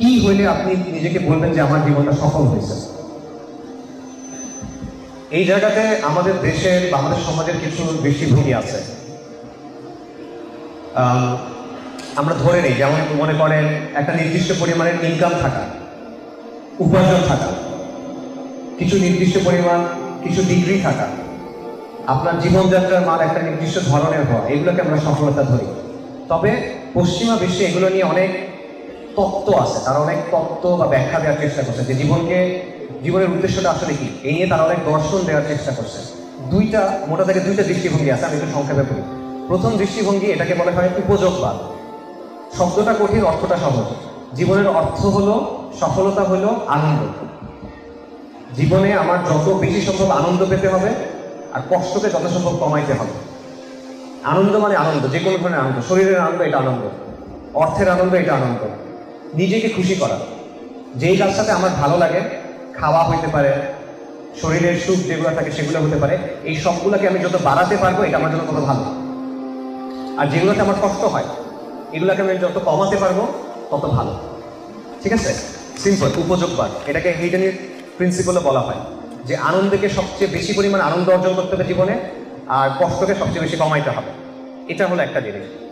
কি হইলে আপনি নিজেকে বলবেন যে আমার জীবনটা সফল হয়েছে? এই জায়গাতে আমাদের দেশের বা আমাদের সমাজের কিছু বেশি দৃষ্টিভঙ্গি আছে। আম, আমরা ধরে নিই যেমন মনে করেন একটা নির্দিষ্ট পরিমাণের ইনকাম থাকা উপার্জন থাকা কিছু নির্দিষ্ট পরিমাণ কিছু ডিগ্রি থাকা আপনার জীবনযাত্রার মান একটা নির্দিষ্ট ধরনের হওয়া এগুলোকে আমরা সফলতা ধরি। তবে পশ্চিমা বিশ্বে এগুলো নিয়ে অনেক তত্ত্ব আছে। তারা অনেক তত্ত্ব বা ব্যাখ্যা দেওয়ার চেষ্টা করছে। যে জীবনকে, জীবনের উদ্দেশ্যটা আসলে কি? এই নিয়ে তারা অনেক দর্শন দেওয়ার চেষ্টা করছে। দুইটা, মোটা থেকে দুইটা দৃষ্টিভঙ্গি আছে, আমি একটু সংক্ষেপে বলি। প্রথম দৃষ্টিভঙ্গি, এটাকে বলা হয় উপযোগবাদ। শব্দটা কঠিন, অর্থটা সহজ। জীবনের অর্থ হলো সফলতা হলো আনন্দ। জীবনে আমার যত বেশি সম্ভব আনন্দ পেতে হবে, আর কষ্টকে যত সম্ভব কমাইতে হবে। আনন্দ মানে আনন্দ, যে কোনো ধরনের আনন্দ। শরীরের আনন্দ এটা আনন্দ। অর্থের আনন্দ এটা আনন্দ। নিজেকে খুশি করা। যেই কাজটাতে আমার ভালো লাগে, খাওয়া হইতে পারে, শরীরের সুখ যেগুলো থাকে সেগুলো হতে পারে, এই সবগুলোকে আমি যত বাড়াতে পারব, এটা আমার জন্য তত ভালো। আর যেগুলোতে আমার কষ্ট হয়, এগুলোকে আমি যত কমাতে পারব, তত ভালো। ঠিক আছে? সিম্পল উপযোগবাদ এটাকে হেইডেনের প্রিন্সিপালও বলা হয় যে আনন্দকে সবচেয়ে বেশি পরিমাণ আনন্দ অর্জন করতে হবে জীবনে, আর কষ্টকে সবচেয়ে বেশি কমাইতে হবে। এটা হলো একটা জিনিস।